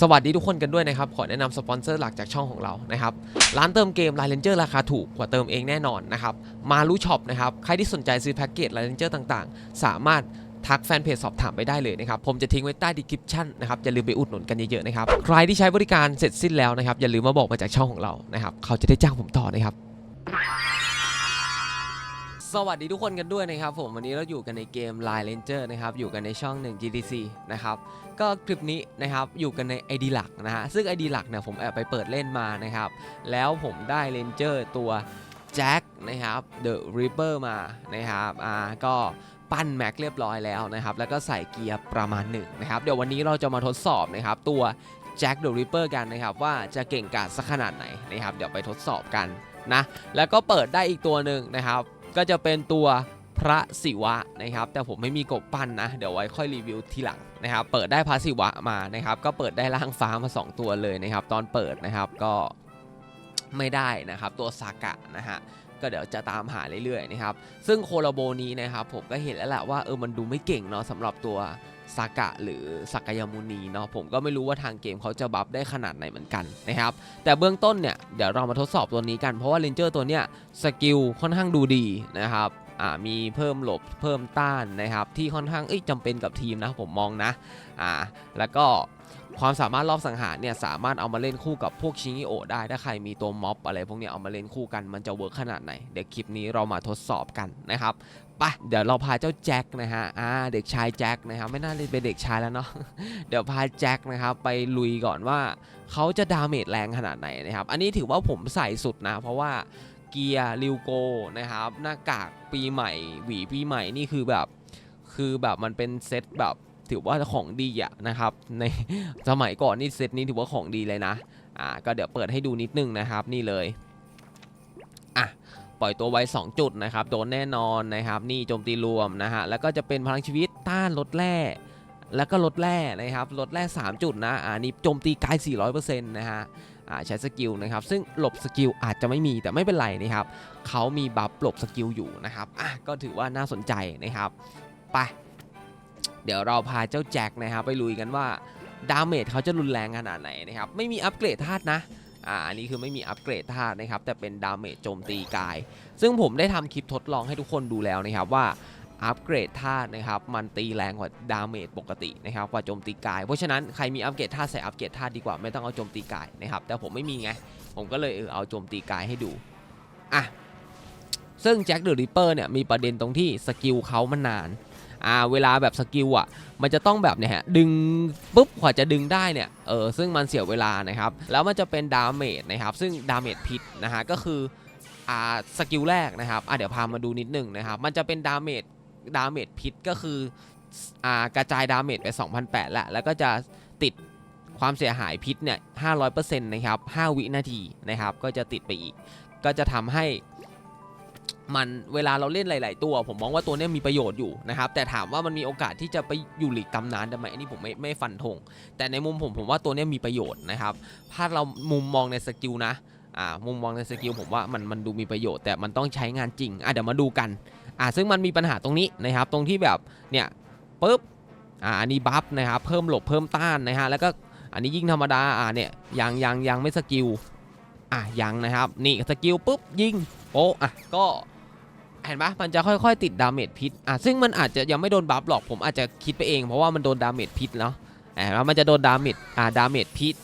สวัสดีทุกคนกันด้วยนะครับ ขอแนะนำสปอนเซอร์หลักจากช่องของเรานะครับ ร้านเติมเกม l ล n เ r ราคาถูกกว่าเติมเองแน่นอนนะครับ มารู้ช็อปนะครับ ใครที่สนใจซื้อแพ็กเกจ l ล n เ r ต่างๆ สามารถทักแฟนเพจสอบถามไปได้เลยนะครับ ผมจะทิ้งไว้ใต้ดีคริปชั่นนะครับ อย่าลืมไปอุดหนุนกันเยอะๆนะครับ ใครที่ใช้บริการเสร็จสิ้นแล้วนะครับ อย่าลืมมาบอกมาจากช่องของเรานะครับ เขาจะได้จ้างผมต่อนะครับ สวัสดีทุกคนกันด้วยนะครับ ผมวันนี้เราอยู่กันในเกม Line Ranger นะครับ อยู่กันในช่อง 1 GTC นะครับ ก็คลิปนี้นะครับอยู่กันใน ID หลักนะฮะซึ่ง ID หลักเนี่ยผมแอบไปเปิดเล่นมานะครับแล้วผมได้ Ranger ตัวแจ็คนะครับ The Reaper มานะครับอ่าก็ปั้นแม็กเรียบร้อยแล้วนะครับแล้วก็ใส่เกียร์ประมาณหนึ่งนะครับเดี๋ยววันนี้เราจะมาทดสอบนะครับตัวแจ็ค The Reaper กันนะครับว่าจะเก่งกาจสักขนาดไหนนะครับเดี๋ยวไปทดสอบกันนะแล้วก็เปิดได้อีกตัวหนึ่งนะครับก็จะเป็นตัว พระศิวะนะครับ แต่ผมไม่มีกบปั้นนะ เดี๋ยวไว้ค่อยรีวิวทีหลังนะครับ เปิดได้พระศิวะมานะครับ ก็เปิดได้ร่างฟ้ามา 2 ตัวเลยนะครับ ตอนเปิดนะครับก็ไม่ได้นะครับ ตัวซากะนะฮะก็เดี๋ยวจะตามหาเรื่อยๆนะครับ ซึ่งโคลโบนี้นะครับ ผมก็เห็นแล้วแหละว่าเออมันดูไม่เก่งเนาะสำหรับตัวซากะหรือสักยมุนีเนาะผมก็ไม่รู้ว่าทางเกมเขาจะบัฟได้ขนาดไหนเหมือนกันนะครับ แต่เบื้องต้นเนี่ยเดี๋ยวเรามาทดสอบตัวนี้กันเพราะว่าเรนเจอร์ตัวเนี้ยสกิลค่อนข้างดูดีนะครับ มีเพิ่มหลบเพิ่มต้านนะครับ ที่ค่อนข้างจำเป็นกับทีมนะผมมองนะอ่าแล้วก็ความสามารถรอบสังหารเนี่ยสามารถเอามาเล่นคู่กับพวกชิงิโอได้ถ้าใครมีตัวม็อบอะไรพวกนี้เอามาเล่นคู่กันมันจะเวิร์กขนาดไหน เดี๋ยวคลิปนี้เรามาทดสอบกันนะครับไปเดี๋ยวเราพาเจ้าแจ็คนะฮะอ่าเด็กชายแจ็คนะครับไม่น่าเล่นเป็นเด็กชายแล้วเนาะเดี๋ยวพาแจ็คนะครับไปลุยก่อนว่าเขาจะดาเมจแรงขนาดไหนนะครับอันนี้ถือว่าผมใส่สุดนะ เพราะว่า เกียร์ริวโกนะครับ หน้ากากปีใหม่ หวีปีใหม่นี่คือแบบ คือแบบมันเป็นเซตแบบถือว่าของดีอะนะครับ ในสมัยก่อนนี่เซตนี้ถือว่าของดีเลยนะ อ่า ก็เดี๋ยวเปิดให้ดูนิดนึงนะครับ นี่เลย อะ ปล่อยตัวไว้ 2 จุดนะครับ โดนแน่นอนนะครับ นี่โจมตีรวมนะฮะ แล้วก็จะเป็นพลังชีวิตต้านลดแร่แล้วก็ลดแร่นะครับลดแร่3จุดนะ อ่านี่โจมตีกาย 400%นะฮะ ใช้สกิลนะครับซึ่งหลบสกิลอาจจะไม่มีแต่ไม่เป็นไรนะครับเขามีบัฟหลบสกิลอยู่นะครับอะก็ถือว่าน่าสนใจนะครับไปเดี๋ยวเราพาเจ้าแจ็คนะครับไปลุยกันว่าดาเมจเขาจะรุนแรงขนาดไหนนะครับไม่มีอัปเกรดธาตุนะอ่าอันนี้คือไม่มีอัปเกรดธาตุนะครับแต่เป็นดาเมจโจมตีกาย ซึ่งผมได้ทำคลิปทดลองให้ทุกคนดูแล้วนะครับว่า อัปเกรดธาตุนะครับมันตีแรงกว่าดาเมจปกตินะครับกว่าโจมตีกาย เพราะฉะนั้นใครมีอัปเกรดธาตุใส่อัปเกรดธาตุดีกว่าไม่ต้องเอาโจมตีกายนะครับแต่ผมไม่มีไงผมก็เลยเออเอาโจมตีกายให้ดูอะซึ่งแจ็คเดอะริปเปอร์เนี่ยมีประเด็นตรงที่สกิลเขามันนานอ่าเวลาแบบสกิลอะมันจะต้องแบบเนี่ยฮะดึงปุ๊บกว่าจะดึงได้เนี่ยเออซึ่งมันเสียเวลานะครับแล้วมันจะเป็นดาเมจนะครับซึ่งดาเมจพิษนะฮะก็คืออ่าสกิลแรกนะครับอะเดี๋ยวพามาดูนิดหนึงนะครับมันจะเป็นดาเมจ ดาเมจพิษก็คืออ่ากระจายดาเมจไป2,008ละแล้วก็จะติดความเสียหายพิษเนี่ย500%นะครับ5วินาทีนะครับ ก็จะติดไปอีก ก็จะทำให้มันเวลาเราเล่นหลาย ๆ ตัว ผมมองว่าตัวนี้มีประโยชน์อยู่นะครับ แต่ถามว่ามันมีโอกาสที่จะไปอยู่หลีกตำนานได้ไหมอันนี้ผมไม่ไม่ฟันธงแต่ในมุมผมผมว่าตัวนี้มีประโยชน์นะครับ ถ้าเรามุมมองในสกิลนะอ่ามุมมองในสกิลผมว่ามันมันดูมีประโยชน์แต่มันต้องใช้งานจริงอะเดี๋ยวมาดูกัน อ่าซึ่งมันมีปัญหาตรงนี้นะครับ ตรงที่แบบเนี่ยปุ๊บอ่าอันนี้บัฟนะครับเพิ่มหลบเพิ่มต้านนะฮะแล้วก็อันนี้ยิงธรรมดาอ่าเนี่ยยังยังยังไม่สกิลอะยังนะครับ นี่สกิลปุ๊บยิงโป๊ะอะก็เห็นปะมันจะค่อยๆ ติดดาเมจพิษอะซึ่งมันอาจจะยังไม่โดนบัฟหรอกผมอาจจะคิดไปเองเพราะว่ามันโดนดาเมจพิษเนาะอ่าแล้วมันจะโดนดาเมจอ่าดาเมจพิษ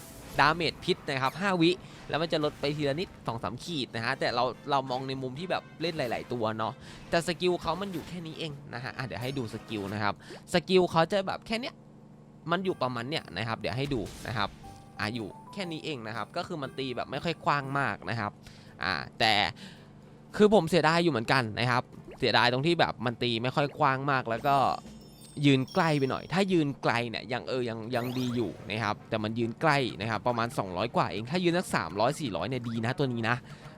ดาเมจพิษนะครับ5วิ แล้วมันจะลดไปทีละนิดสองสามขีดนะฮะแต่เราเรามองในมุมที่แบบเล่นหลาย ๆ ตัวเนาะแต่สกิลเขามันอยู่แค่นี้เองนะฮะะเดี๋ยวให้ดูสกิลนะครับสกิลเขาจะแบบแค่เนี้ยมันอยู่ประมาณเนี้ยนะครับ เดี๋ยวให้ดูนะครับอะอยู่แค่นี้เองนะครับ ก็คือมันตีแบบไม่ค่อยกว้างมากนะครับอ่าแต่คือผมเสียดายอยู่เหมือนกันนะครับ เสียดายตรงที่แบบมันตีไม่ค่อยกว้างมากแล้วก็ ยืนใกล้ไปหน่อย ถ้ายืนไกลเนี่ยยังเออยังยังดีอยู่นะครับแต่มันยืนใกล้นะครับประมาณ 200 กว่าเองถ้ายืนสัก300 400เนี่ยดีนะตัวนี้นะ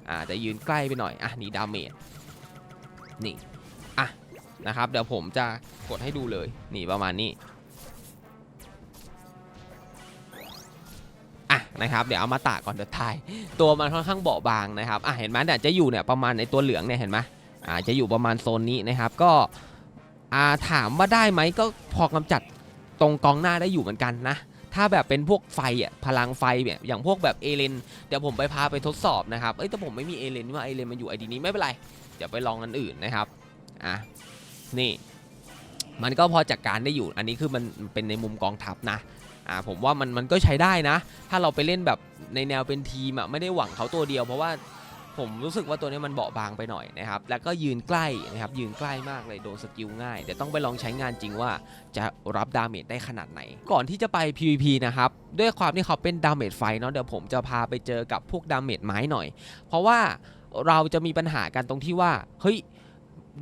อ่าแต่ยืนใกล้ไปหน่อยอะนี่ดาเมจนี่อะนะครับเดี๋ยวผมจะกดให้ดูเลยนี่ประมาณนี้อะนะครับเดี๋ยวเอามาตากก่อนเดี๋ยวทายตัวมันค่อนข้างเบาบางนะครับอะเห็นไหมเนี่ยจะอยู่เนี่ยประมาณในตัวเหลืองเนี่ยเห็นไหมอ่าจะอยู่ประมาณโซนนี้นะครับก็ อ่าถามว่าได้ไหมก็พอกำจัดตรงกองหน้าได้อยู่เหมือนกันนะ ถ้าแบบเป็นพวกไฟอะพลังไฟแบบอย่างพวกแบบเอเลนเดี๋ยวผมไปพาไปทดสอบนะครับเอ้ยแต่ผมไม่มีเอเลนว่าเอเลนมันอยู่ไอดีนี้ไม่เป็นไรเดี๋ยวไปลองอันอื่นนะครับอะนี่ มันก็พอจัดการได้อยู่ อันนี้คือมันเป็นในมุมกองทัพนะอ่าผมว่ามันมันก็ใช้ได้นะ ถ้าเราไปเล่นแบบในแนวเป็นทีมอะไม่ได้หวังเขาตัวเดียว เพราะว่า ผมรู้สึกว่าตัวนี้มันเบาบางไปหน่อยนะครับ แล้วก็ยืนใกล้นะครับ ยืนใกล้มากเลยโดนสกิลง่าย เดี๋ยวต้องไปลองใช้งานจริงว่าจะรับดาเมจได้ขนาดไหน ก่อนที่จะไป PVP นะครับ ด้วยความที่เขาเป็นดาเมจไฟเนาะ เดี๋ยวผมจะพาไปเจอกับพวกดาเมจไม้หน่อย เพราะว่าเราจะมีปัญหากันตรงที่ว่า เฮ้ย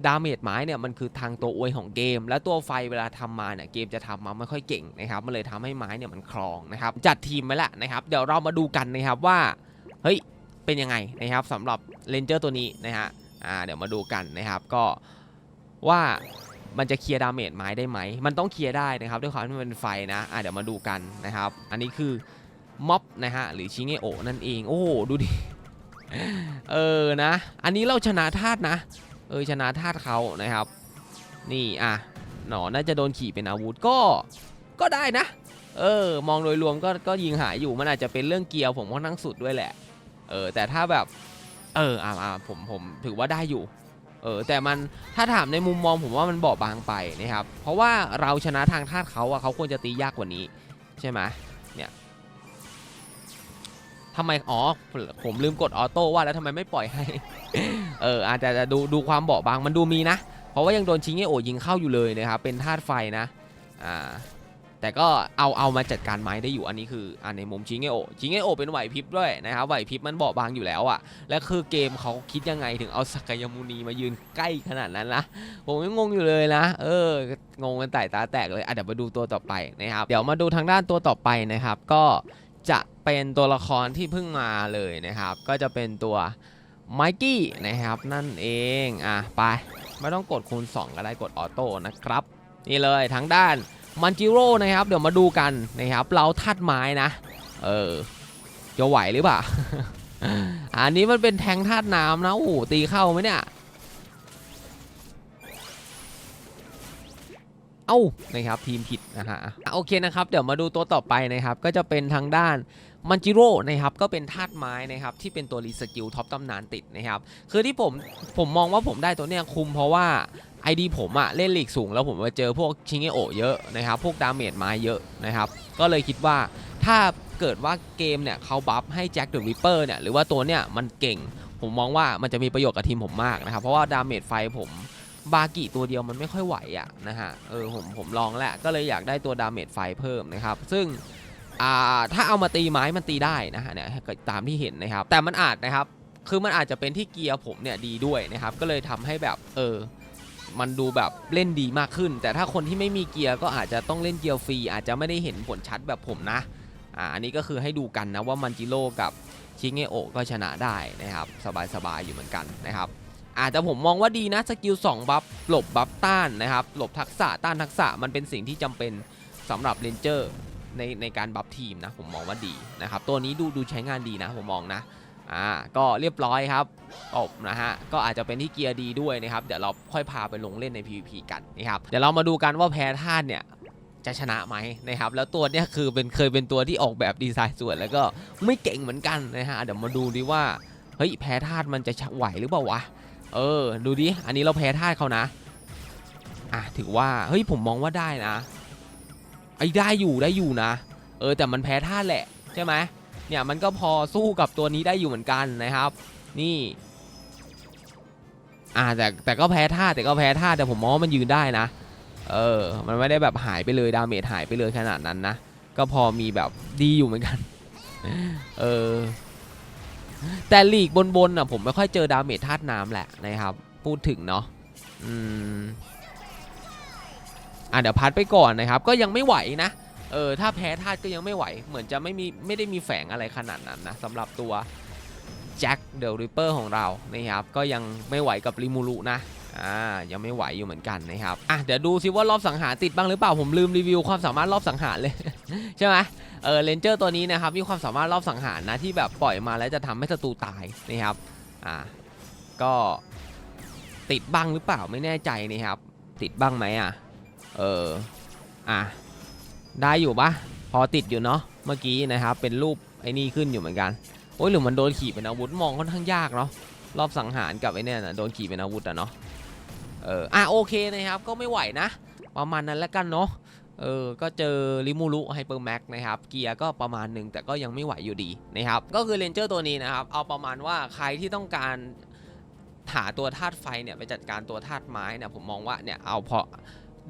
ดาเมจไม้เนี่ยมันคือทางตัวอวยของเกม แล้วตัวไฟเวลาทำมาเนี่ยเกมจะทำมาไม่ค่อยเก่งนะครับ มันเลยทำให้ไม้เนี่ยมันคลองนะครับ จัดทีมไว้และนะครับ เดี๋ยวเรามาดูกันนะครับว่า เฮ้ย เป็นยังไงนะครับสำหรับเลนเจอร์ตัวนี้นะฮะอ่าเดี๋ยวมาดูกันนะครับก็ว่ามันจะเคลียร์ดาเมจไม้ได้ไหม มันต้องเคลียร์ได้นะครับด้วยความที่มันเป็นไฟนะอ่าเดี๋ยวมาดูกันนะครับ อันนี้คือม็อบนะฮะหรือชิเงโอนั่นเอง โอ้โหดูดิ เออนะ อันนี้เราชนะธาตุนะ เออชนะธาตุเขานะครับ นี่อะหนอน่าจะโดนขี่เป็นอาวุธก็ก็ได้นะ เออ มองโดยรวมก็ก็ยิงหายอยู่มันอาจจะเป็นเรื่องเกียร์ผมค่อนข้างสุดด้วยแหละ ออแต่ถ้าแบบเอออ่าอ่าผมผมถือว่าได้อยู่เออแต่มันถ้าถามในมุมมองผมว่ามันเบาบางไปนะครับเพราะว่าเราชนะทางธาตุเขาอะเขาควรจะตียากกว่านี้ ใช่ไหมเนี่ยทำไมอ๋อผมลืมกดออโต้ว่าแล้วทำไมไม่ปล่อยให้ เอออาจจะดูดูความเบาบางมันดูมีนะ เพราะว่ายังโดนชิงเงโอยิงเข้าอยู่เลยนะครับเป็นธาตุไฟนะอ่า แต่ก็เอาเอามาจัดการไม้ได้อยู่อันนี้คืออันในมุมชิงเงโอชิงเงโอเป็นไหวพริบด้วยนะครับไหวพริบมันเบาบางอยู่แล้วอะและคือเกมเขาคิดยังไงถึงเอาสกายมูนีมายืนใกล้ขนาดนั้นนะผมยังงงอยู่เลยนะ เอองงกันไต่ตาแตกเลยอะเดี๋ยวมาดูตัวต่อไปนะครับเดี๋ยวมาดูทางด้านตัวต่อไปนะครับ ก็จะเป็นตัวละครที่เพิ่งมาเลยนะครับ ก็จะเป็นตัวไมกี้นะครับนั่นเองอะไปไม่ต้องกดคูณ 2 ก็ได้กดออโต้นะครับ นี่เลยทางด้าน มันจิโร่นะครับเดี๋ยวมาดูกันนะครับเราทัดไม้นะ เออจะไหวหรือเปล่าอันนี้มันเป็นแทงธาตุน้ำนะโอ้ตีเข้าไหมเนี่ยเอ้านะครับทีมผิดนะฮะอะโอเคนะครับเดี๋ยวมาดูตัวต่อไปนะครับก็จะเป็นทางด้านมันจิโร่นะครับก็เป็นธาตุไม้นะครับที่เป็นตัวรีสกิลท็อปตำนานติดนะครับคือที่ผมผมมองว่าผมได้ตัวเนี้ยคุมเพราะว่า ID ผมอะเล่นลีกสูงแล้วผมมาเจอพวกชิงเงโอเยอะนะครับ พวกดาเมจไม้เยอะนะครับ ก็เลยคิดว่าถ้าเกิดว่าเกมเนี่ยเขาบัฟให้แจ็คเดอะริปเปอร์เนี่ยหรือว่าตัวเนี้ยมันเก่ง ผมมองว่ามันจะมีประโยชน์กับทีมผมมากนะครับ เพราะว่าดาเมจไฟผมบากิตัวเดียวมันไม่ค่อยไหวอะนะฮะเออผมผมลองแหล้วก็เลยอยากได้ตัวดาเมจไฟเพิ่มนะครับ ซึ่งอ่าถ้าเอามาตีไม้มันตีได้นะฮะเนี่ยตามที่เห็นนะครับ แต่มันอาจนะครับคือมันอาจจะเป็นที่เกียร์ผมเนี่ยดีด้วยนะครับ ก็เลยทำให้แบบเออ มันดูแบบเล่นดีมากขึ้น แต่ถ้าคนที่ไม่มีเกียร์ก็อาจจะต้องเล่นเกียร์ฟรีอาจจะไม่ได้เห็นผลชัดแบบผมนะอ่าอันนี้ก็คือให้ดูกันนะว่ามันจิโร่กับชิเงโอก็ชนะได้นะครับสบายๆอยู่เหมือนกันนะครับอาจจะผมมองว่าดีนะสกิล2บัฟหลบบัฟต้านนะครับหลบทักษะต้านทักษะมันเป็นสิ่งที่จำเป็นสำหรับเลนเจอร์ในในการบัฟทีมนะผมมองว่าดีนะครับตัวนี้ดูดูใช้งานดีนะผมมองนะ อ่าก็เรียบร้อยครับจบนะฮะก็อาจจะเป็นที่เกียร์ดีด้วยนะครับเดี๋ยวเราค่อยพาไปลงเล่นใน PVP กันนะครับเดี๋ยวเรามาดูกันว่าแพ้ท่านเนี่ยจะชนะไหมนะครับแล้วตัวเนี้ยคือเป็นเคยเป็นตัวที่ออกแบบดีไซน์สวยแล้วก็ไม่เก่งเหมือนกันนะฮะเดี๋ยวมาดูดิว่าเฮ้ยแพ้ธาตุมันจะไหวหรือเปล่าวะเออดูดิอันนี้เราแพ้ท่าตุเขานะอะถือว่าเฮ้ยผมมองว่าได้นะไอ้ได้อยู่ได้อยู่นะ เออแต่มันแพ้ท่าตุแหละใช่ไหม เนี่ยมันก็พอสู้กับตัวนี้ได้อยู่เหมือนกันนะครับ นี่อ่าแต่แต่ก็แพ้ท่าแต่ก็แพ้ท่าแต่ผมมองว่ามันยืนได้นะ เออ มันไม่ได้แบบหายไปเลยดาเมจหายไปเลยขนาดนั้นนะ ก็พอมีแบบดีอยู่เหมือนกัน เออ แต่ลีกบนๆอะผมไม่ค่อยเจอดาเมจธาตุน้ำแหละนะครับ พูดถึงเนาะ อืม อะเดี๋ยวพัดไปก่อนนะครับ ก็ยังไม่ไหวนะ เออถ้าแพ้ธาตุก็ยังไม่ไหว เหมือนจะไม่มีไม่ได้มีแฝงอะไรขนาดนั้นนะสำหรับตัวแจ็คเดอะริปเปอร์ของเรานะครับก็ยังไม่ไหวกับริมูรุนะอ่ายังไม่ไหวอยู่เหมือนกันนะครับอะเดี๋ยวดูซิว่ารอบสังหารติดบ้างหรือเปล่าผมลืมรีวิวความสามารถรอบสังหารเลย ใช่ไหมเออเลนเจอร์ตัวนี้นะครับมีความสามารถรอบสังหารนะที่แบบปล่อยมาแล้วจะทำให้ศัตรูตายนะครับอ่าก็ติดบ้างหรือเปล่าไม่แน่ใจนะครับติดบ้างไหมอะเอออะ ได้อยู่ปะพอติดอยู่เนาะเมื่อกี้นะครับเป็นรูปไอ้นี่ขึ้นอยู่เหมือนกันโอ้ยหรือมันโดนขี่เป็นอาวุธมองค่อนข้างยากเนาะรอบสังหารกับไอ้นี่นะโดนขี่เป็นอาวุธอะเนาะเอออะโอเคนะครับก็ไม่ไหวนะประมาณนั้นแล้วกันเนาะเออ ก็เจอริมูรุไฮเปอร์แม็กนะครับ เกียร์ก็ประมาณหนึ่งแต่ก็ยังไม่ไหวอยู่ดีนะครับ ก็คือเรนเจอร์ตัวนี้นะครับ เอาประมาณว่าใครที่ต้องการหาตัวธาตุไฟเนี่ยไปจัดการตัวธาตุไม้เนี่ยผมมองว่าเนี่ยเอาพอ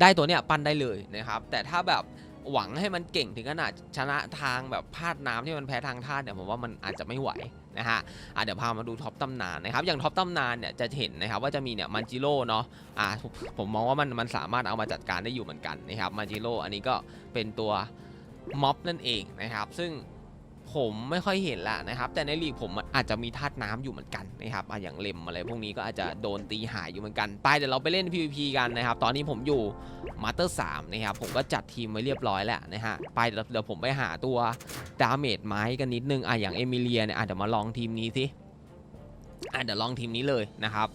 ได้ตัวเนี่ยปั้นได้เลยนะครับ แต่ถ้าแบบ หวังให้มันเก่งถึงขนาดชนะทางแบบพลาดน้ำที่มันแพ้ทางธาตุเนี่ยผมว่ามันอาจจะไม่ไหวนะฮะอะเดี๋ยวพามาดูท็อปตำนานนะครับ อย่างท็อปตำนานเนี่ยจะเห็นนะครับว่าจะมีเนี่ยมันจิโร่เนาะ อะผมมองว่ามันมันสามารถเอามาจัดการได้อยู่เหมือนกันนะครับมันจิโร่อันนี้ก็เป็นตัวม็อบนั่นเองนะครับ ซึ่ง ผมไม่ค่อยเห็นละนะครับ แต่ในลีกผมอาจจะมีธาตุน้ำอยู่เหมือนกันนะครับอย่างเลมอะไรพวกนี้ก็อาจจะโดนตีหายอยู่เหมือนกัน ไปเดี๋ยวเราไปเล่น PVP กันนะครับ ตอนนี้ผมอยู่มาสเตอร์สามนะครับผมก็จัดทีมไว้เรียบร้อยแล้วนะฮะไปเดี๋ยวผมไปหาตัวดาเมจไม้กันนิดนึงอะอย่างเอมิเลียเนี่ยอะเดี๋ยวมาลองทีมนี้สิอะเดี๋ยวลองทีมนี้เลยนะครับ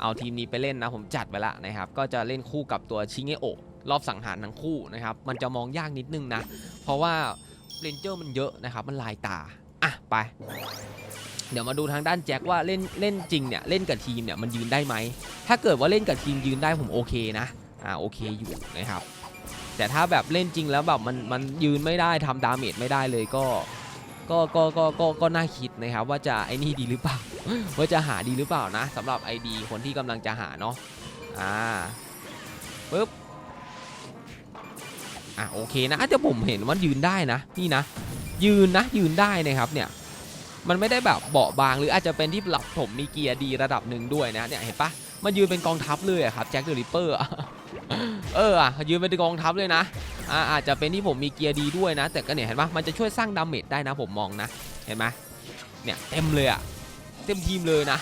เอาทีมนี้ไปเล่นนะผมจัดไปละนะครับก็จะเล่นคู่กับตัวชิเงโอรอบสังหารทั้งคู่นะครับมันจะมองยากนิดนึงนะเพราะว่า เรนเจอร์มันเยอะนะครับ มันลายตา อะ ไป เดี๋ยวมาดูทางด้านแจ็คว่าเล่นเล่นจริงเนี่ย เล่นกับทีมเนี่ยมันยืนได้ไหม ถ้าเกิดว่าเล่นกับทีมยืนได้ผมโอเคนะ อ่าโอเคอยู่นะครับ แต่ถ้าแบบเล่นจริงแล้วแบบมันมันยืนไม่ได้ทำดาเมจไม่ได้เลยก็ก็ก็ก็ก็ก็น่าคิดนะครับว่าจะไอ้นี่ดีหรือเปล่า ว่าจะหาดีหรือเปล่านะสำหรับ ID คนที่กำลังจะหาเนาะอ่าปึ๊บ อะโอเคนะอะแต่ผมเห็นว่ายืนได้นะนี่นะ ยืนนะยืนได้นะครับเนี่ยมันไม่ได้แบบเบาบางหรืออาจจะเป็นที่หลับผมมีเกียร์ดีระดับหนึ่งด้วยนะเนี่ยเห็นปะมันยืนเป็นกองทัพเลยครับแจ็คเดอะริปเปอร์เอออะยืนเป็นกองทัพเลยนะอาจจะเป็นที่ผมมีเกียร์ดีด้วยนะ แต่ก็เนี่ยเห็นปะมันจะช่วยสร้างดาเมจได้นะผมมองนะ เห็นไหมเนี่ยเต็มเลยอะเต็มทีมเลยนะ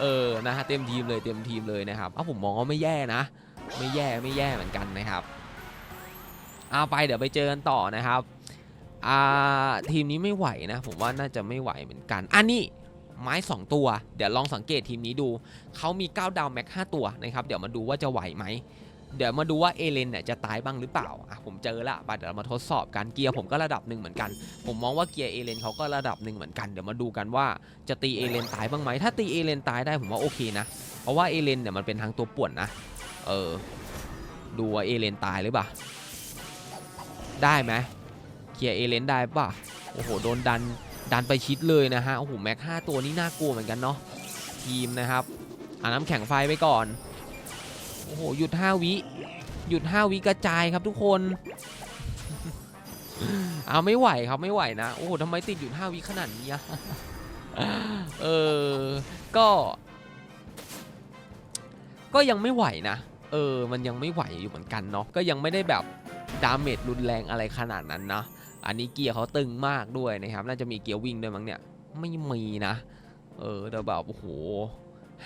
เออนะฮะเต็มทีมเลยเต็มทีมเลยนะครับเอาผมมองว่าไม่แย่นะ ไม่แย่ไม่แย่เหมือนกันนะครับ เอาไปเดี๋ยวไปเจอกันต่อนะครับอ่าทีมนี้ไม่ไหวนะ ผมว่าน่าจะไม่ไหวเหมือนกันอันนี้ไม้ 2 ตัว เดี๋ยวลองสังเกตทีมนี้ดู เขามี 9 ดาวแม็ก 5 ตัวนะครับ เดี๋ยวมาดูว่าจะไหวไหม เดี๋ยวมาดูว่าเอเลนเนี่ยจะตายบ้างหรือเปล่า อะผมเจอละไปเดี๋ยวเรามาทดสอบกัน เกียร์ผมก็ระดับหนึ่งเหมือนกัน ผมมองว่าเกียร์เอเลนเขาก็ระดับหนึ่งเหมือนกัน เดี๋ยวมาดูกันว่าจะตีเอเลนตายบ้างไหม ถ้าตีเอเลนตายได้ผมว่าโอเคนะ เพราะว่าเอเลนเนี่ยมันเป็นทางตัวป่วนนะ เออ ดูว่าเอเลนตายหรือเปล่า ได้ไหมเคลียร์เอเลนได้ป่ะ โอ้โห โดนดัน ดันไปชิดเลยนะฮะ โอ้โห แม็กห้าตัวนี่น่ากลัวเหมือนกันเนาะ ทีมนะครับอาน้ำแข็งไฟไปก่อน โอ้โห หยุด 5 วิ หยุด 5 วิกระจายครับทุกคน เอาไม่ไหวครับไม่ไหวนะ โอ้โหทำไมติดหยุด 5 วิขนาดนี้เออ ก็ ก็ยังไม่ไหวนะ เออ มันยังไม่ไหวอยู่เหมือนกันเนาะ ก็ยังไม่ได้แบบ ดาเมจรุนแรงอะไรขนาดนั้นนะ อันนี้เกียร์เขาตึงมากด้วยนะครับ น่าจะมีเกียร์วิ่งด้วยมั้งเนี่ย ไม่มีนะ เออแต่แบบโอ้โห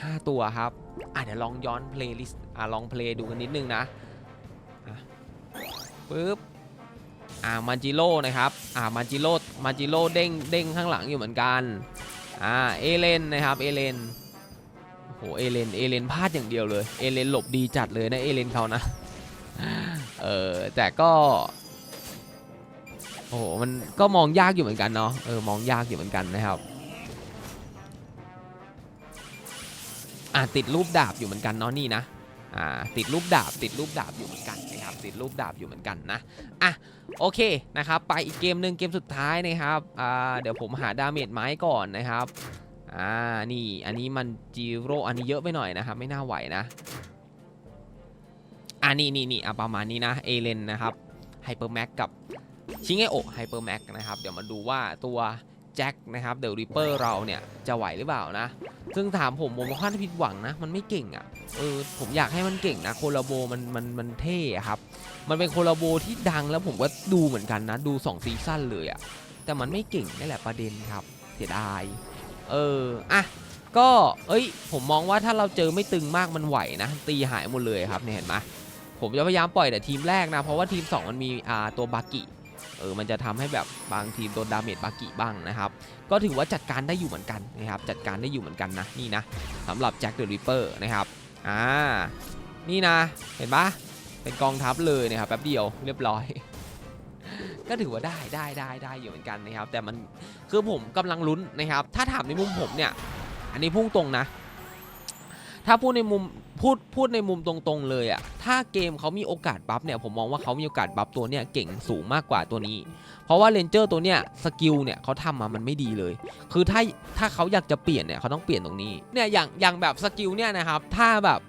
ห้าตัวครับอะเดี๋ยวลองย้อนเพลย์ลิสต์อะลองเพลย์ดูกันนิดนึงนะอะปึ๊บอ่ามันจิโร่นะครับอ่ามันจิโร่มันจิโร่เด้งเด้งข้างหลังอยู่เหมือนกันอ่าเอเลนนะครับเอเลนโอ้โหเอเลนเอเลนพลาดอย่างเดียวเลยเอเลนหลบดีจัดเลยนะเอเลนเขานะ เออแต่ก็ โอ้โหมันก็มองยากอยู่เหมือนกันเนาะเออมองยากอยู่เหมือนกันนะครับอ่าติดรูปดาบอยู่เหมือนกันเนาะนี่นะอ่าติดรูปดาบติดรูปดาบอยู่เหมือนกันนะครับติดรูปดาบอยู่เหมือนกันนะอะโอเคนะครับไปอีกเกมหนึ่งเกมสุดท้ายนะครับอ่าเดี๋ยวผมหาดาเมจไม้ก่อนนะครับอ่านี่อันนี้มันจีโร่อันนี้เยอะไปหน่อยนะครับไม่น่าไหวนะ อ่านี่นี่นี่ประมาณนี้นะเอเลนนะครับไฮเปอร์แม็กกับชิงเงโอไฮเปอร์แม็กนะครับ เดี๋ยวมาดูว่าตัวแจ็คนะครับเดอะริปเปอร์เราเนี่ยจะไหวหรือเปล่านะ ซึ่งถามผมผมว่าค่อนผิดหวังนะ มันไม่เก่งอะเออผมอยากให้มันเก่งนะโคลาโบมันมันมันเท่ครับ มันเป็นโคลาโบที่ดังแล้วผมก็ดูเหมือนกันนะ ดู2ซีซั่นเลยอะแต่มันไม่เก่งนี่แหละประเด็นครับ เสียดาย เอออะก็เอ้ย ผมมองว่าถ้าเราเจอไม่ตึงมากมันไหวนะ ตีหายหมดเลยครับเนี่ยเห็นไหม ผมจะพยายามปล่อยแต่ทีมแรกนะ เพราะว่าทีม 2 มันมีอ่าตัวบากิเออมันจะทำให้แบบบางทีมโดนดาเมจบากิบ้างนะครับ ก็ถือว่าจัดการได้อยู่เหมือนกันนะครับ จัดการได้อยู่เหมือนกันนะนี่นะสำหรับแจ็คเดอะริปเปอร์นะครับอ่านี่นะเห็นปะเป็นกองทัพเลยนะครับแป๊บเดียวเรียบร้อย ก็ถือว่าได้ได้ได้ได้อยู่เหมือนกันนะครับ แต่มันคือผมกำลังลุ้นนะครับ ถ้าถามในมุมผมเนี่ย อันนี้พุ่งตรงนะ ถ้าพูดในมุม พูดพูดในมุมตรงๆเลยอะถ้าเกมเขามีโอกาสบัฟเนี่ยผมมองว่าเขามีโอกาสบัฟตัวเนี่ยเก่งสูงมากกว่าตัวนี้ เพราะว่าเรนเจอร์ตัวเนี้ยสกิลเนี่ยเขาทำมามันไม่ดีเลย คือถ้าถ้าเขาอยากจะเปลี่ยนเนี่ยเขาต้องเปลี่ยนตรงนี้เนี่ยอย่างอย่างแบบสกิลเนี่ยนะครับถ้าแบบ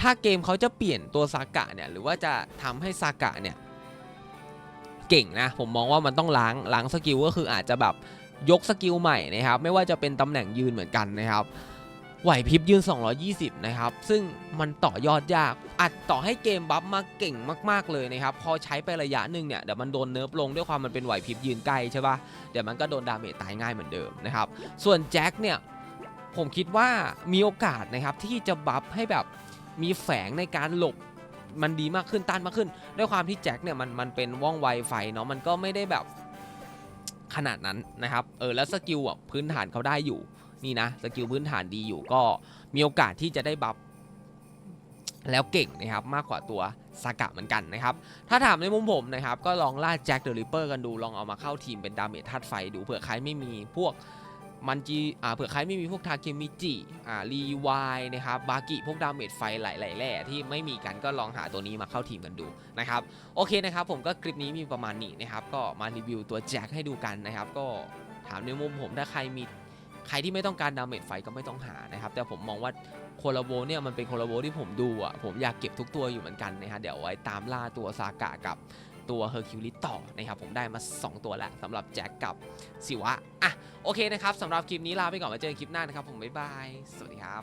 ถ้าเกมเขาจะเปลี่ยนตัวซากะเนี่ยหรือว่าจะทำให้ซากะเนี่ยเก่งนะผมมองว่ามันต้องล้างล้างสกิลก็คืออาจจะแบบยกสกิลใหม่นะครับไม่ว่าจะเป็นตำแหน่งยืนเหมือนกันนะครับ ไหวพริบยืน 220 นะครับ ซึ่งมันต่อยอดยาก อัดต่อให้เกมบัฟมาเก่งมาก ๆ เลยนะครับ พอใช้ไประยะหนึ่งเนี่ย เดี๋ยวมันโดนเนิร์ฟลงด้วยความมันเป็นไหวพริบยืนใกล้ใช่ปะเดี๋ยวมันก็โดนดาเมจตายง่ายเหมือนเดิมนะครับ ส่วนแจ็คเนี่ย ผมคิดว่ามีโอกาสนะครับที่จะบัฟให้แบบมีแฝงในการหลบมันดีมากขึ้นต้านมากขึ้น ด้วยความที่แจ็คเนี่ยมันมันเป็นว่องไวไฟเนาะมันก็ไม่ได้แบบขนาดนั้นนะครับ เออแล้วสกิลอะพื้นฐานเขาได้อยู่ นี่นะสกิลพื้นฐานดีอยู่ก็มีโอกาสที่จะได้บัฟแล้วเก่งนะครับมากกว่าตัวสากะเหมือนกันนะครับ ถ้าถามในมุมผมนะครับ ก็ลองล่าแจ็คเดอะริปเปอร์กันดูลองเอามาเข้าทีมเป็นดาเมจธาตุไฟดูเผื่อใครไม่มีพวกมันจีอ่าเผื่อใครไม่มีพวกทาเคมิจิอ่ารีวายนะครับบากิพวกดาเมจไฟหลายๆแร่ที่ไม่มีกันก็ลองหาตัวนี้มาเข้าทีมกันดูนะครับโอเคนะครับผมก็คลิปนี้มีประมาณนี้นะครับก็มารีวิวตัวแจ็คให้ดูกันนะครับ ก็ถามในมุมผมถ้าใครมี ใครที่ไม่ต้องการดาเมจไฟก็ไม่ต้องหานะครับ แต่ผมมองว่าโคลาโบเนี่ยมันเป็นโคลาโบที่ผมดูอะผมอยากเก็บทุกตัวอยู่เหมือนกันนะฮะเดี๋ยวไว้ตามล่าตัวซากะกับตัวเฮอร์คิวลิสต่อนะครับ ผมได้มา 2 ตัวแล้วสำหรับแจ็คกับสิวะ อะ โอเคนะครับสำหรับคลิปนี้ลาไปก่อนมาเจอกันคลิปหน้านะครับ ผม บ๊ายบาย สวัสดีครับ